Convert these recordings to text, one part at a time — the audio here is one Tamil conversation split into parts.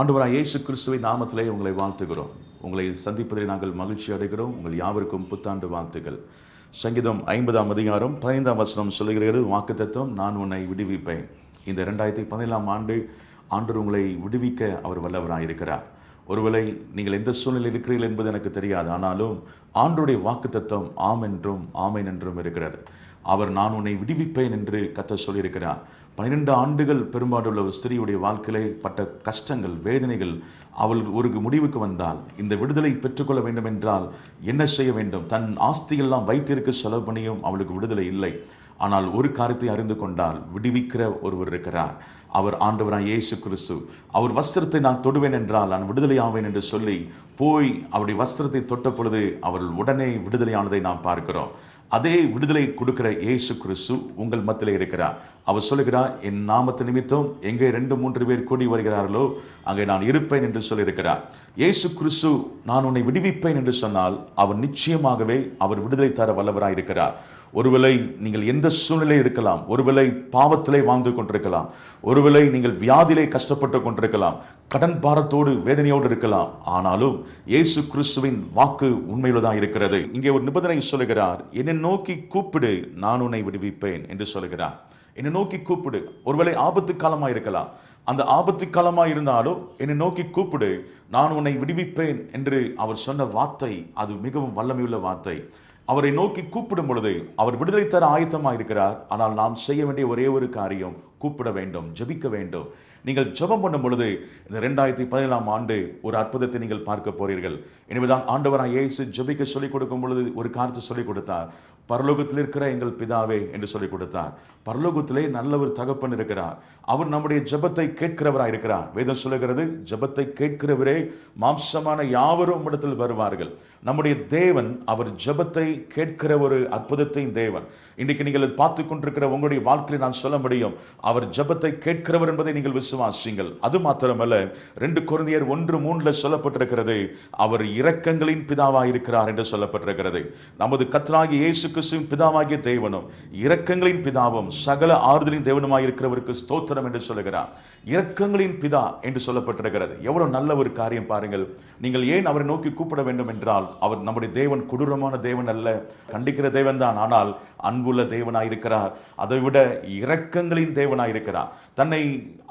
ஆண்டவராக இயேசு கிறிஸ்துவை நாமத்திலே உங்களை வாழ்த்துகிறோம். உங்களை சந்திப்பதில் நாங்கள் மகிழ்ச்சி அடைகிறோம். உங்கள் யாவருக்கும் புத்தாண்டு வாழ்த்துக்கள். சங்கீதம் ஐம்பதாம் அதிகாரம் பதினைந்தாம் வசனம் சொல்லுகிறது வாக்குத்தத்தம் நான் உன்னை விடுவிப்பேன். இந்த ரெண்டாயிரத்தி பதினேழாம் ஆண்டு ஆண்டு உங்களை விடுவிக்க அவர் வல்லவராக இருக்கிறார் ஒருவேளை நீங்கள் எந்த சூழ்நிலையில் இருக்கிறீர்கள் என்பது எனக்கு தெரியாது. ஆனாலும் ஆண்டருடைய வாக்குத்தத்தம் ஆம் என்றும் ஆமேன் என்றும் இருக்கிறது. அவர் நான் உன்னை விடுவிப்பேன் என்று கத்த சொல்லியிருக்கிறார். பன்னிரெண்டு ஆண்டுகள் பெரும்பாடுள்ள ஒரு ஸ்திரீயுடைய வாழ்க்கையிலே பட்ட கஷ்டங்கள் வேதனைகள் அவள் ஒரு முடிவுக்கு வந்தால் இந்த விடுதலை பெற்றுக்கொள்ள வேண்டும் என்றால் என்ன செய்ய வேண்டும்? தன் ஆஸ்தியெல்லாம் வைத்திருக்க செலவு பண்ணியும் அவளுக்கு விடுதலை இல்லை. ஆனால் ஒரு காரியத்தை அறிந்து கொண்டால் விடுவிக்கிற ஒருவர் இருக்கிறார். அவர் ஆண்டவராய் இயேசு கிறிஸ்து அவர் வஸ்திரத்தை நான் தொடுவேன் என்றால் நான் விடுதலை ஆவேன் என்று சொல்லி போய் அவருடைய வஸ்திரத்தை தொட்ட பொழுது அவர்கள் உடனே விடுதலையானதை நாம் பார்க்கிறோம். அதே விடுதலை கொடுக்கிற இயேசு கிறிஸ்து உங்கள் மத்தியில் இருக்கிறார். அவர் சொல்லுகிறார் என் நாமத்து நிமித்தம் எங்கே ரெண்டு மூன்று பேர் கூடி வருகிறார்களோ அங்கே நான் இருப்பேன் என்று சொல்லியிருக்கிறார். இயேசு கிறிஸ்து நான் உன்னை விடுவிப்பேன் என்று சொன்னால் அவர் நிச்சயமாகவே அவர் விடுதலை தர வல்லவராய் இருக்கிறார் ஒருவேளை நீங்கள் எந்த சூழ்நிலை இருக்கலாம் ஒருவேளை பாவத்திலே வாழ்ந்து கொண்டிருக்கலாம் ஒருவேளை நீங்கள் வியாதியிலே கஷ்டப்பட்டு கொண்டிருக்கலாம் கடன் பாரத்தோடு வேதனையோடு இருக்கலாம் ஆனாலும் இயேசு கிறிஸ்துவின் வாக்கு உண்மையில்தான் இருக்கிறது. இங்கே ஒரு நிபந்தனை சொல்லுகிறார் என்னை நோக்கி கூப்பிடு நான் உன்னை விடுவிப்பேன் என்று சொல்லுகிறார். என்னை நோக்கி கூப்பிடு. ஒருவேளை ஆபத்து காலமாக இருக்கலாம். அந்த ஆபத்து காலமாக இருந்தாலும் என்னை நோக்கி கூப்பிடு நான் உன்னை விடுவிப்பேன் என்று அவர் சொன்ன வார்த்தை அது மிகவும் வல்லமையுள்ள வார்த்தை. அவரை நோக்கி கூப்பிடும் பொழுது அவர் விடுதலை தர ஆயத்தமாக இருக்கிறார் ஆனால் நாம் செய்ய வேண்டிய ஒரே ஒரு காரியம் கூப்பிட வேண்டும் ஜெபிக்க வேண்டும். நீங்கள் ஜெபம் பண்ணும் பொழுது இந்த ரெண்டாயிரத்தி பதினேழாம் ஆண்டு ஒரு அற்புதத்தை நீங்கள் பார்க்க போறீர்கள். எனவேதான் ஆண்டவராக இயேசு ஜெபிக்க சொல்லிக் கொடுக்கும் பொழுது ஒரு காரியத்தை சொல்லிக் கொடுத்தார். பரலோகத்தில் இருக்கிற எங்கள் பிதாவே என்று சொல்லிக் கொடுத்தார். பரலோகத்திலே நல்ல ஒரு தகப்பன் இருக்கிறார். அவர் நம்முடைய ஜெபத்தை கேட்கிறவராக இருக்கிறார். வேதம் சொல்லுகிறது ஜெபத்தை கேட்கிறவரே மாம்சமான யாவரும் இடத்தில் வருவார்கள். நம்முடைய தேவன் அவர் ஜெபத்தை கேட்கிற ஒரு அற்புதத்தின் தேவன். இன்னைக்கு நீங்கள் பார்த்து கொண்டிருக்கிற உங்களுடைய வாழ்க்கையில் நான் சொல்ல முடியும் அவர் ஜெபத்தை கேட்கிறவர் என்பதை நீங்கள் விசுவாசிங்கள் அது மாத்திரமல்ல ரெண்டு குழந்தையர் ஒன்று மூணில் சொல்லப்பட்டிருக்கிறது அவர் இரக்கங்களின் பிதாவாக இருக்கிறார் என்று சொல்லப்பட்டிருக்கிறது. நமது கத்தனாகிய இயேசு கிறிஸ்துவின் பிதாவாகிய தேவனும் இரக்கங்களின் பிதாவும் சகல ஆறுதலின் தேவனுமாய் இருக்கிறவருக்கு ஸ்தோத்திரம் என்று சொல்லுகிறார். இரக்கங்களின் பிதா என்று சொல்லப்பட்டிருக்கிறது. எவ்வளவு நல்ல ஒரு காரியம் பாருங்கள். நீங்கள் ஏன் அவரை நோக்கி கூப்பிட வேண்டும் என்றால் அவர் நம்முடைய தேவன் கொடூரமான தேவன் அல்ல கண்டிக்கிற தேவன் தான் ஆனால் அன்புள்ள தேவனாயிருக்கிறார். அதை விட இரக்கங்களின் தேவனாயிருக்கிறார். தன்னை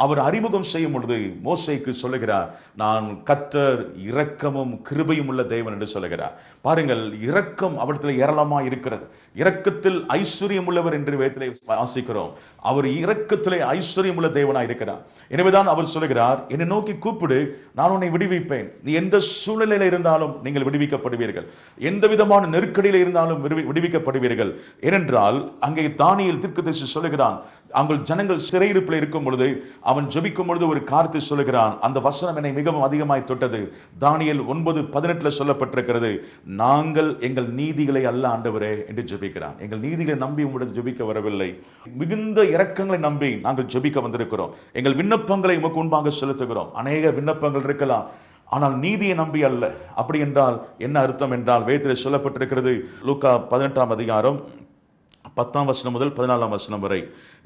அவர் அறி அறிமுகம் செய்யும் பொழுது மோசைக்கு சொல்லுகிறார் நான் கத்தர் இரக்கமும் கிருபையும் உள்ள தேவன் என்று சொல்லுகிறார். பாருங்கள் இரக்கம் அவரிடத்தில் ஏராளமா இருக்கிறது. இரக்கத்தில் ஐஸ்வர்யம் உள்ளவர் என்று வேதத்திலே வாசிக்கிறோம். அவர் இரக்கத்திலே ஐஸ்வர்யம் உள்ள தேவனாய் இருக்கிறார். எனவேதான் அவர் சொல்லுகிறார் என்னை நோக்கி கூப்பிடு நான் உன்னை விடுவிப்பேன். நீ எந்த சூழ்நிலையில் இருந்தாலும் நீங்கள் விடுவிக்கப்படுவீர்கள். எந்த விதமான நெருக்கடியில் இருந்தாலும் விடுவிக்கப்படுவீர்கள். ஏனென்றால் அங்கே தானியல் தீர்க்கதரிசி சொல்லுகிறான் அவங்கள் ஜனங்கள் சிறையிருப்பில் இருக்கும் பொழுது அவன் ஜபிக்கும் பொழுது ஒரு காரியத்தை சொல்லுகிறான். அந்த வசனம் என்னை மிகவும் அதிகமாய் தொட்டது. தானியல் ஒன்பது பதினெட்டுல சொல்லப்பட்டிருக்கிறது. நாங்கள் எங்கள் நீதிகளை அல்ல ஆண்டவரே என்று ஜெபிக்கிறான். எங்கள் நீதிகளை நம்பி உங்களது ஜெபிக்க வரவில்லை. மிகுந்த இரக்கங்களை நம்பி நாங்கள் ஜெபிக்க வந்திருக்கிறோம். எங்கள் விண்ணப்பங்களை உமக்கு முன்பாக செலுத்துகிறோம். அநேக விண்ணப்பங்கள் இருக்கலாம். ஆனால் நீதியை நம்பி அல்ல. அப்படி என்றால் என்ன அர்த்தம் என்றால் வேதத்தில் சொல்லப்பட்டிருக்கிறது. லூக்கா பதினெட்டாம் அதிகாரம் பத்தாம் வசனம் முதல் பதினாலாம் வசனம் வரை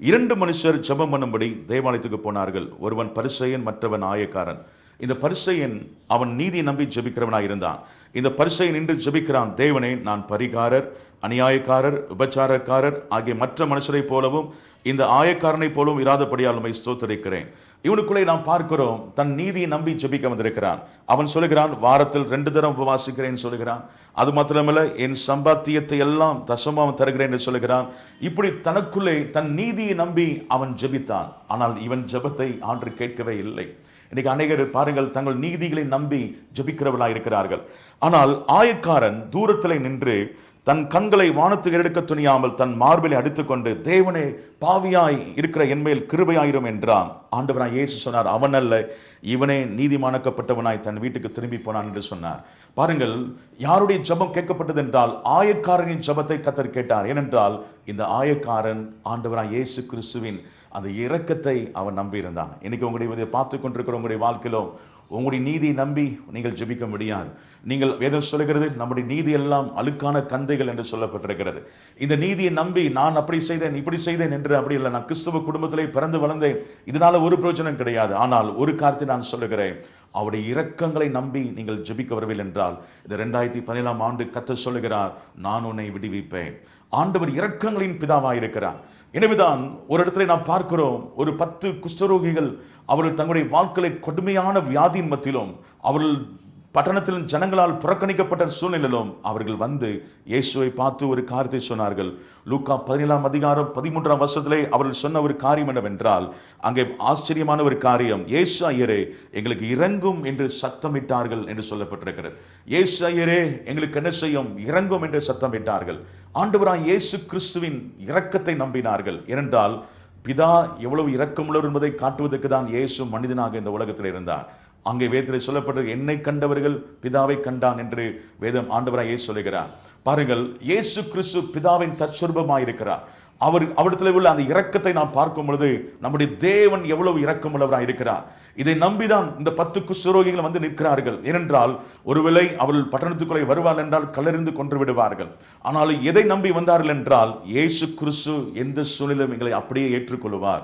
இரண்டு மனுஷர் ஜபம் பண்ணும்படி தேவாலயத்துக்கு போனார்கள். ஒருவன் பரிசையன் மற்றவன் ஆயக்காரன். இந்த பரிசையன் அவன் நீதி நம்பி ஜபிக்கிறவனாக இருந்தான். இந்த பரிசையன் நின்று ஜெபிக்கிறான் தேவனே நான் பரிகாரர் அநியாயக்காரர் விபச்சாரக்காரர் ஆகிய மற்ற மனுஷரைப் போலவும் இந்த ஆயக்காரனைப் போலவும் இராதபடியால் உண்மை ஸ்தோத்தரிக்கிறேன். இவனுக்குள்ளே நாம் பார்க்கிறோம் தன் நீதியை நம்பி ஜெபிக்க வந்திருக்கிறான். அவன் சொல்லுகிறான் வாரத்தில் ரெண்டு தரம் உபவாசிக்கிறேன் சொல்லுகிறான். அது மாத்திரமில்ல என் சம்பாத்தியத்தை எல்லாம் தசமாக தருகிறேன் என்று சொல்லுகிறான். இப்படி தனக்குள்ளே தன் நீதியை நம்பி அவன் ஜெபித்தான். ஆனால் இவன் ஜெபத்தை ஆண்டு கேட்கவே இல்லை. இன்னைக்கு அநேகர் பாருங்கள் தங்கள் நீதிகளை நம்பி ஜெபிக்கிறவர்களாக இருக்கிறார்கள் ஆனால் ஆயக்காரன் தூரத்தில் நின்று தன் கண்களை வானத்துக்கு எடுக்க துணியாமல் தன் மார்பிலை அடித்துக்கொண்டு தேவனே பாவியாய் இருக்கிற என்மேல் கிருபையாயிரும் என்றான். ஆண்டவராய் இயேசு சொன்னார் அவன் அல்ல இவனே நீதிமானக்கப்பட்டவனாய் தன் வீட்டுக்கு திரும்பி போனான் என்று சொன்னார். பாருங்கள் யாருடைய ஜெபம் கேட்கப்பட்டது என்றால் ஆயக்காரனின் ஜெபத்தை கத்தர் கேட்டார். ஏனென்றால் இந்த ஆயக்காரன் ஆண்டவராய் இயேசு கிறிஸ்துவின் அந்த இரக்கத்தை அவன் நம்பியிருந்தான். இன்னைக்கு உங்களுடைய இதை பார்த்து கொண்டிருக்கிற உங்களுடைய வாழ்க்கையிலும் உங்களுடைய நீதியை நம்பி நீங்கள் ஜெபிக்க முடியாது நீங்கள் வேதம் சொல்லுகிறது நம்முடைய நீதி எல்லாம் அழுக்கான கந்தைகள் என்று சொல்லப்பட்டிருக்கிறது. இந்த நீதியை நம்பி நான் அப்படி செய்தேன் இப்படி செய்தேன் என்று அப்படி இல்லை. நான் கிறிஸ்துவ குடும்பத்திலே பிறந்து வளர்ந்தேன். இதனால் ஒரு பிரயோஜனம் கிடையாது. ஆனால் ஒரு காரியத்தை நான் சொல்லுகிறேன். அவருடைய இரக்கங்களை நம்பி நீங்கள் ஜெபிக்க வரவில்லை என்றால் இந்த ரெண்டாயிரத்தி பதினேழாம் ஆண்டு கத்த சொல்லுகிறார் நான் உன்னை விடுவிப்பேன். ஆண்டவர் இரக்கங்களின் பிதாவாக இருக்கிறார் எனவேதான் ஒரு இடத்துல நாம் பார்க்கிறோம் ஒரு பத்து குஷ்டரோகிகள் அவர்கள் தங்களுடைய வாழ்க்கையை கொடுமையான வியாதியின் மத்தியிலும் அவர்கள் பட்டணத்திலும் ஜனங்களால் புறக்கணிக்கப்பட்ட சூழ்நிலையிலும் அவர்கள் வந்து இயேசுவை பார்த்து ஒரு காரியத்தை சொன்னார்கள். லூக்கா பதினேழாம் அதிகாரம் பதிமூன்றாம் வருஷத்திலே அவர்கள் சொன்ன ஒரு காரியம் என்னவென்றால் அங்கே ஆச்சரியமான ஒரு காரியம். இயேசு ஐயரே எங்களுக்கு இறங்கும் என்று சத்தமிட்டார்கள் என்று சொல்லப்பட்டிருக்கிறது. இயேசு ஐயரே எங்களுக்கு என்ன செய்யும்? இறங்கும் என்று சத்தமிட்டார்கள். ஆண்டவராய் இயேசு கிறிஸ்துவின் இரக்கத்தை நம்பினார்கள். ஏனென்றால் பிதா எவ்வளவு இரக்கமுள்ளவர் என்பதை காட்டுவதற்கு தான் இயேசு மனிதனாக இந்த உலகத்தில் இருந்தார். அங்கே வேதத்தில் சொல்லப்பட்டது என்னை கண்டவர்கள் பிதாவை கண்டான் என்று வேதம் ஆண்டவராக இயேசு சொல்லுகிறார். பாருங்கள் இயேசு கிறிஸ்து பிதாவின் தற்சொருபமாயிருக்கிறார். அவர் அவரிடத்தில் உள்ள அந்த இரக்கத்தை நாம் பார்க்கும் பொழுது நம்முடைய தேவன் எவ்வளவு இரக்கமுள்ளவராக இருக்கிறார். இதை நம்பிதான் இந்த பத்து குஷ்டரோகிகள் வந்து நிற்கிறார்கள். ஏனென்றால் ஒருவேளை அவர்கள் பட்டணத்துக்குள்ளே வருவார் என்றால் கல்லறிந்து கொன்று விடுவார்கள். ஆனால் எதை நம்பி வந்தார்கள் என்றால் இயேசு கிறிஸ்து எந்த சூழ்நிலையும் எங்களை அப்படியே ஏற்றுக்கொள்வார்.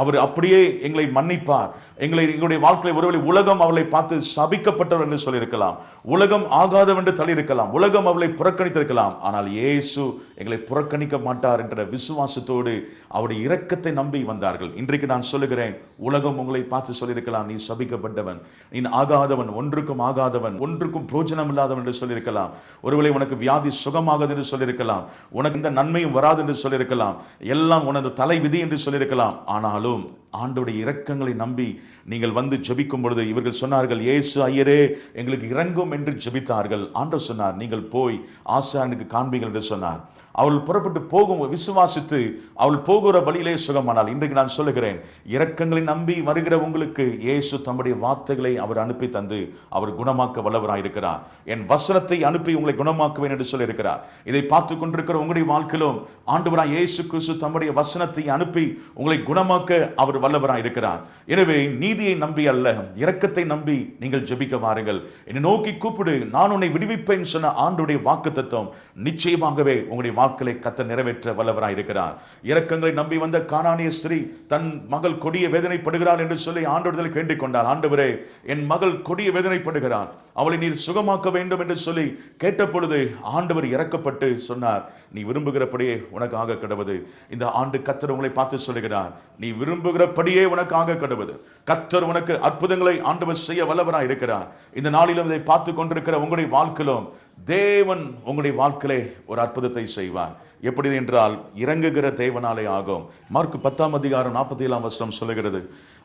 அவர் அப்படியே எங்களை மன்னிப்பார். எங்களை எங்களுடைய வாழ்க்கையில் ஒருவேளை உலகம் அவளை பார்த்து சபிக்கப்பட்டவர் என்று சொல்லியிருக்கலாம். உலகம் ஆகாதவன் என்று தள்ளியிருக்கலாம். உலகம் அவளை புறக்கணித்திருக்கலாம். ஆனால் இயேசு எங்களை புறக்கணிக்க மாட்டார் என்ற விசுவாசத்தோடு அவருடைய இரக்கத்தை நம்பி வந்தார்கள். இன்றைக்கு நான் சொல்லுகிறேன் உலகம் உங்களை பார்த்து சொல்லியிருக்கலாம். நீ சபிக்கப்பட்டவன் நீ ஆகாதவன் ஒன்றுக்கும் ஆகாதவன் ஒன்றுக்கும் பிரோஜனம் இல்லாதவன் என்று சொல்லியிருக்கலாம். ஒருவேளை உனக்கு வியாதி சுகமாகாது என்று சொல்லியிருக்கலாம். உனக்கு இந்த நன்மையும் வராது என்று சொல்லியிருக்கலாம். எல்லாம் உனது தலை விதி என்று சொல்லியிருக்கலாம். ஆனால் ஆனாலும் ஆண்டோடைய இரக்கங்களை நம்பி நீங்கள் வந்து ஜபிக்கும் பொழுது இவர்கள் சொன்னார்கள் இயேசு ஐயரே எங்களுக்கு இறங்கும் என்று ஜபித்தார்கள். ஆண்டவர் சொன்னார் நீங்கள் போய் ஆசானுக்கு காண்பீங்கள் என்று சொன்னார். அவள் புறப்பட்டு போகும் விசுவாசித்து அவள் போகிற வழியிலே சுகமானால் இன்றைக்கு நான் சொல்லுகிறேன் இரக்கங்களை நம்பி வருகிற உங்களுக்கு இயேசு தம்முடைய வார்த்தைகளை அவர் அனுப்பி தந்து அவர் குணமாக்க வல்லவராயிருக்கிறார். என் வசனத்தை அனுப்பி உங்களை குணமாக்குவேன் என்று சொல்லியிருக்கிறார். இதை பார்த்து கொண்டிருக்கிற உங்களுடைய வாழ்க்கையிலும் ஆண்டவராய் இயேசு கிறிஸ்து தம்முடைய வசனத்தை அனுப்பி உங்களை குணமாக்க அவர் வல்லவராயிருக்கிறார் எனவே நீதியை நம்பி அல்ல இரக்கத்தை நம்பி நீங்கள் ஜெபிக்க வாருங்கள். என்னை நோக்கி கூப்பிடு நான் உன்னை விடுவிப்பேன் சொன்ன ஆண்டுடைய வாக்கு தத்துவம் நிச்சயமாகவே உங்களுடைய வாக்களை கத்த நிறைவேற்ற வல்லவராய் இருக்கிறார். இரக்கங்களை நம்பி வந்த காணானிய ஸ்திரீ தன் மகள் கொடிய வேதனைப்படுகிறார் என்று சொல்லி ஆண்டோடுதல் கேண்டிக் கொண்டார் ஆண்டவரே என் மகள் கொடிய வேதனைப்படுகிறார் அவளை நீர் சுகமாக்க வேண்டும் என்று சொல்லி கேட்ட பொழுது ஆண்டவர் இறக்கப்பட்டு சொன்னார். நீ விரும்புகிறபடியே உனக்கு ஆக கிடவது இந்த ஆண்டு கத்தர் உங்களை பார்த்து சொல்லுகிறார். நீ விரும்புகிறபடியே உனக்கு ஆக கடுவது. கத்தர் உனக்கு அற்புதங்களை ஆண்டவர் செய்ய வல்லவராக இருக்கிறார். இந்த நாளிலும் இதை பார்த்து கொண்டிருக்கிற உங்களுடைய வாழ்க்கையிலும் தேவன் உங்களுடைய வாழ்க்கையிலே ஒரு அற்புதத்தை செய்வார். எப்படி என்றால் இறங்குகிற தேவனாலே ஆகும். மார்க் பத்தாம் அதிகாரம் நாற்பத்தி ஏழாம் வருஷம் சொல்லுகிறது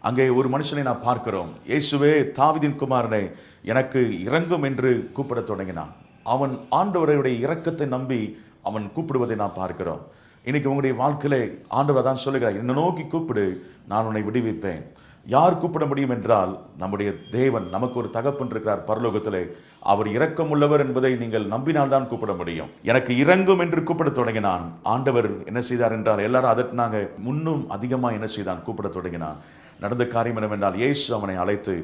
அங்கே ஒரு மனுஷனை நான் பார்க்கிறோம். இயேசுவே தாவிதின் குமாரனை எனக்கு இறங்கும் என்று கூப்பிடத் தொடங்கினான். அவன் ஆண்டவருடைய இறக்கத்தை நம்பி அவன் கூப்பிடுவதை நான் பார்க்கிறோம். இன்னைக்கு உங்களுடைய வாழ்க்கையிலே ஆண்டவர் தான் சொல்லுகிறார். என்னை நோக்கி கூப்பிடு நான் உன்னை விடுவிப்பேன். யார் கூப்பிட முடியும் என்றால் நம்முடைய தேவன் நமக்கு ஒரு தகப்பன் இருக்கிறார் பரலோகத்திலே. அவர் இரக்கம் உள்ளவர் என்பதை நீங்கள் நம்பினால்தான் கூப்பிட முடியும். எனக்கு இறங்கும் என்று கூப்பிட தொடங்கினான். ஆண்டவர் என்ன செய்தார் என்றால் எல்லாரும் நாங்கள் முன்னும் அதிகமாக என்ன செய்தான்? கூப்பிட தொடங்கினான். நடந்த காரியம் என்னவென்றால் இயேசு அவனை அழைத்து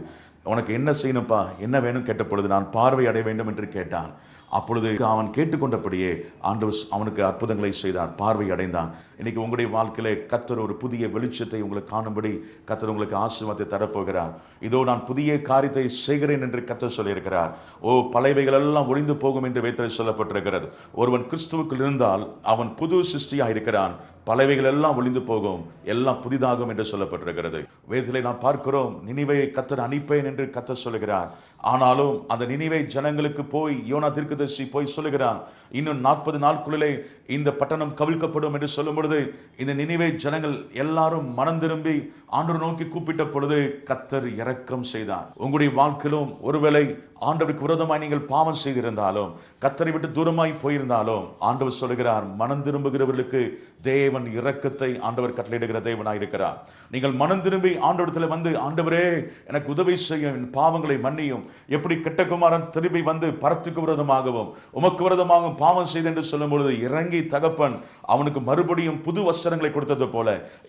உனக்கு என்ன செய்யணும்ப்பா? என்ன வேணும்? கேட்ட பொழுது நான் பார்வை அடைய வேண்டும் என்று கேட்டான். அப்பொழுது அவன் கேட்டுக்கொண்டபடியே ஆண்டவர் அவனுக்கு அற்புதங்களை செய்தார் பார்வை அடைந்தான். இன்னைக்கு உங்களுடைய வாழ்க்கையிலே கத்தர் ஒரு புதிய வெளிச்சத்தை உங்களுக்கு காணும்படி கத்தர் உங்களுக்கு ஆசீர்வாதத்தை தரப்போகிறார். இதோ நான் புதிய காரியத்தை செய்கிறேன் என்று கத்தர் சொல்லியிருக்கிறார். ஓ பழையவைகள் எல்லாம் ஒளிந்து போகும் என்று வேத்தல் சொல்லப்பட்டிருக்கிறது. ஒருவன் கிறிஸ்துவுக்குள் இருந்தால் அவன் புது சிருஷ்டியாக இருக்கிறான். பலவைகள் எல்லாம் ஒளிந்து போகும் எல்லாம் புதிதாகும் என்று சொல்லப்பட்டிருக்கிறது. வேதிலை நாம் பார்க்கிறோம் நினைவையை கத்தர் அனுப்பேன் என்று கத்தர் சொல்லுகிறார். ஆனாலும் அந்த நினைவை ஜனங்களுக்கு போய் யோனா திருக்குதர்சி போய் சொல்லுகிறான் இன்னும் நாற்பது நாட்குள்ளிலே இந்த பட்டணம் கவிழ்க்கப்படும் என்று சொல்லும் பொழுது இந்த நினைவை ஜனங்கள் எல்லாரும் மனம் திரும்பி ஆண்டவர் நோக்கி கூப்பிட்ட பொழுது கத்தர் இறக்கம் செய்தார். உங்களுடைய வாழ்க்கையிலும் ஒருவேளை ஆண்டவருக்கு விரோதமாய் நீங்கள் பாவம் செய்திருந்தாலும் கத்தரை விட்டு தூரமாய் போயிருந்தாலும் ஆண்டவர் சொல்லுகிறார் மனம் திரும்புகிறவர்களுக்கு தேவன் இறக்கத்தை இரக்கத்தை ஆண்டவர் கட்டளையிடுகிற தேவனாக இருக்கிறார். நீங்கள் மனம் திரும்பி ஆண்டவரத்தில் வந்து ஆண்டவரே எனக்கு உதவி செய்யும் என் பாவங்களை மன்னியும் எப்படி கெட்டகுமாரன் திரும்பி வந்து பரத்துக்கு விரதமாகவும் உமக்கு விரதமாகவும் பாவம் செய்து என்று சொல்லும் பொழுது இறங்கி தகப்பன் அவனுக்கு மறுபடியும் புது வஸ்திரங்களை கொடுத்தது போல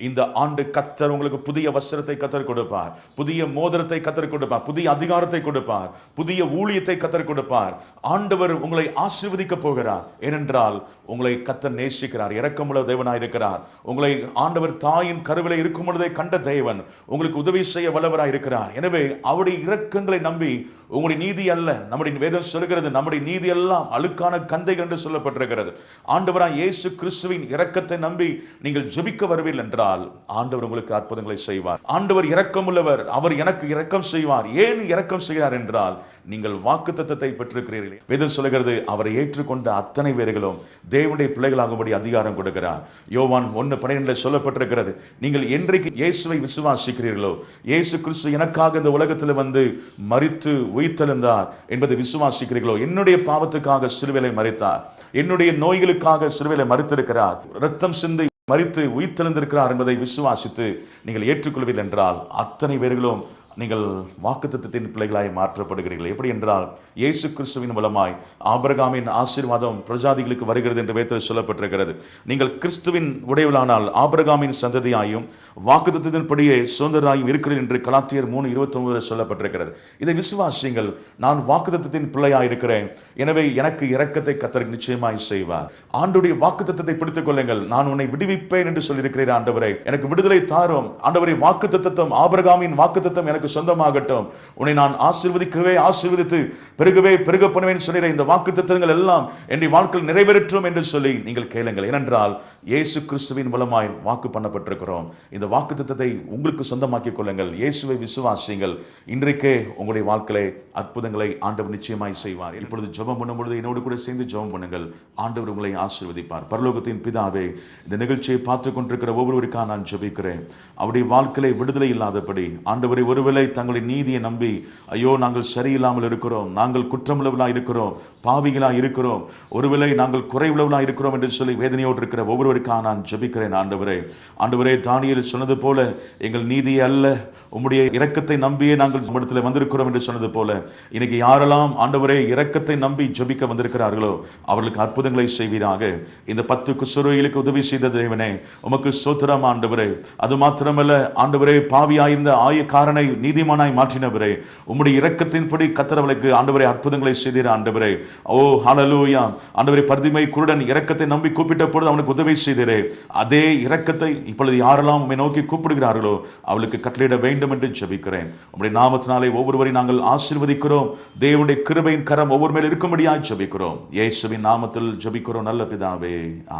இந்த ஆண்டு கத்தர் உங்களுக்கு புதிய வஸ்திரத்தை கத்தர் கொடுப்பார் புதிய மோதிரத்தை கத்தர் கொடுப்பார் புதிய அதிகாரத்தை கொடுப்பார் புதிய ஊழியத்தை கத்தர் கொடுப்பார். ஆண்டவர் உங்களை ஆசீர்வதிக்க போகிறார். ஏனென்றால் உங்களை கத்தர் நேசிக்கிறார் இறக்கமுள்ள தேவனாக இருக்கிறார். உங்களை ஆண்டவர் தாயின் கருவில இருக்கும் பொழுதே கண்ட தேவன் உங்களுக்கு உதவி செய்ய வல்லவராக இருக்கிறார். எனவே அவருடைய இரக்கங்களை நம்பி உங்களுடைய நீதி அல்ல நம்முடைய வேதம் சொல்கிறது நம்முடைய நீதி எல்லாம் அழுக்கான கந்தைகள் என்று சொல்லப்பட்டிருக்கிறது. ஆண்டவராக இயேசு கிறிஸ்துவின் இரக்கத்தை நம்பி நீங்கள் ஜெபிக்க வருவீர்கள் என்றால் ஆண்டவர் உங்களுக்கு அற்புதங்களை செய்வார். ஆண்டவர் இரக்கமுள்ளவர் அவர் எனக்கு இரக்கம் செய்வார். ஏன் இரக்கம் செய்கிறார் என்றால் நீங்கள் வாக்கு தத்தத்தை பெற்றிருக்கிறீர்கள். வேதம் சொல்கிறது அவரை ஏற்றுக்கொண்ட அத்தனை பேர்களும் தேவனுடைய பிள்ளைகளாகும்படி அதிகாரம் கொடுக்கிறார். யோவான் ஒன்று பன்னிரெண்டில் சொல்லப்பட்டிருக்கிறது நீங்கள் என்றைக்கு இயேசுவை விசுவாசிக்கிறீர்களோ இயேசு கிறிஸ்து எனக்காக இந்த உலகத்தில் வந்து மறித்து உயிர்த்தெழுந்தார் என்பதை விசுவாசிக்கிறீர்களோ என்னுடைய பாவத்துக்காக சிறுவிலை மறைத்தார். என்னுடைய நோய்களுக்காக சிறுவிலை மறுத்திருக்கிறார். ரத்தம் சிந்தி மறித்து உயிர்த்தெழுந்திருக்கிறார் என்பதை விசுவாசித்து நீங்கள் ஏற்றுக்கொள்வீர்கள் என்றால் அத்தனை பேர்களும் நீங்கள் வாக்குத்தின் பிள்ளைகளாய் மாற்றப்படுகிறீர்கள். எப்படி என்றால் இயேசு கிறிஸ்துவின் மூலமாய் ஆபரகாமின் ஆசீர்வாதம் பிரஜாதிகளுக்கு வருகிறது என்று வேதத்தில் சொல்லப்பட்டிருக்கிறது. நீங்கள் கிறிஸ்துவின் உடையவளானால் ஆபரகாமின் சந்ததியாயும் வாக்குத்தத்தின்படியே சுதந்திராயும் இருக்கிறேன் என்று கலாத்தியர் மூணு இருபத்தொன்பது சொல்லப்பட்டிருக்கிறது. இதை விசுவாசிங்கள் நான் வாக்குத்தத்தின் பிள்ளையாக இருக்கிறேன் எனவே எனக்கு இரக்கத்தை கத்தர் நிச்சயமாய் செய்வார். ஆண்டுடைய வாக்குத்தத்தை பிடித்துக் கொள்ளுங்கள். நான் உன்னை விடுவிப்பேன் என்று சொல்லியிருக்கிறேன் ஆண்டவரை. எனக்கு விடுதலை தாரும். ஆண்டவரை வாக்குத்தத்தம் ஆபரகாமின் வாக்குத்தத்தம் எனக்கு சொந்தமாகட்டும். உன்னை நான் ஆசிர்வதிக்கவே ஆசிர்வதித்து பெருகவே பெருக பண்ணுவேன் சொல்லிற இந்த திட்டங்கள் எல்லாம் என்னுடைய வாழ்க்கையில் நிறைவேற்றும் என்று சொல்லி நீங்கள் கேளுங்கள். ஏனென்றால் இயேசு கிறிஸ்துவின் மூலமாய் வாக்கு பண்ணப்பட்டிருக்கிறோம். இந்த வாக்குத்தத்தத்தை உங்களுக்கு சொந்தமாக்கிக் கொள்ளுங்கள். இயேசுவை விசுவாசியுங்கள். இன்றைக்கே உங்களுடைய வாழ்க்கையை அற்புதங்களை ஆண்டவர் நிச்சயமாய் செய்வார். இப்பொழுது ஜபம் பண்ணும் பொழுது என்னோடு கூட சேர்ந்து ஜெபம் பண்ணுங்கள். ஆண்டவர் உங்களை ஆசீர்வதிப்பார். பரலோகத்தின் பிதாவே இந்த நிகழ்ச்சியை பார்த்து கொண்டிருக்கிற ஒவ்வொருவருக்காக நான் ஜபிக்கிறேன். அவருடைய வாழ்க்கையை விடுதலை இல்லாதபடி ஆண்டவரை ஒருவேளை தங்களின் நீதியை நம்பி ஐயோ நாங்கள் சரியில்லாமல் இருக்கிறோம் நாங்கள் குற்றமுள்ளவர்களாக இருக்கிறோம் பாவிகளாக இருக்கிறோம் ஒருவேளை நாங்கள் குறைவுள்ளவர்களாக இருக்கிறோம் என்று சொல்லி வேதனையோடு இருக்கிற ஒவ்வொருவருக்காக நான் ஜபிக்கிறேன் ஆண்டவரே. ஆண்டவரே தானியல் சொன்னது போல எங்கள் நீதியை அல்ல உம்முடைய இரக்கத்தை நம்பியே நாங்கள் இடத்துல வந்திருக்கிறோம் என்று சொன்னது போல இன்னைக்கு யாரெல்லாம் ஆண்டவரே இரக்கத்தை நம்பி ஜபிக்க வந்திருக்கிறார்களோ அவர்களுக்கு அற்புதங்களை செய்வீராக. இந்த பத்து குசுரோயிலுக்கு உதவி செய்த தேவனே உமக்கு சோத்திரம் ஆண்டவரே. அது மாத்திரமல்ல ஆண்டவரே பாவியாயிருந்த ஆயக்காரனை நீதிமானாய் மாற்றினவரே. உம்முடைய இரக்கத்தின்படி கத்தரவளுக்கு ஆண்டவரை அற்புதங்களை செய்தீர் ஆண்டவரே. ஓ ஹலலூயா ஆண்டவரை பரிதிமை குருடன் இரக்கத்தை நம்பி கூப்பிட்ட பொழுது அவனுக்கு உதவி செய்தீரே. அதே இரக்கத்தை இப்பொழுது யாரெல்லாம் உம்மை நோக்கி கூப்பிடுகிறார்களோ அவளுக்கு கட்டளையிட வேண்டும் என்று ஜபிக்கிறேன். உம்முடைய நாமத்தினாலே ஒவ்வொருவரையும் நாங்கள் ஆசீர்வதிக்கிறோம். தேவனுடைய கிருபையின் கரம் ஒவ்வொரு மேல் இருக்கும்படியாய் ஜபிக்கிறோம். இயேசுவின் நாமத்தில் ஜபிக்கிறோம். நல்ல பிதாவே. ஆ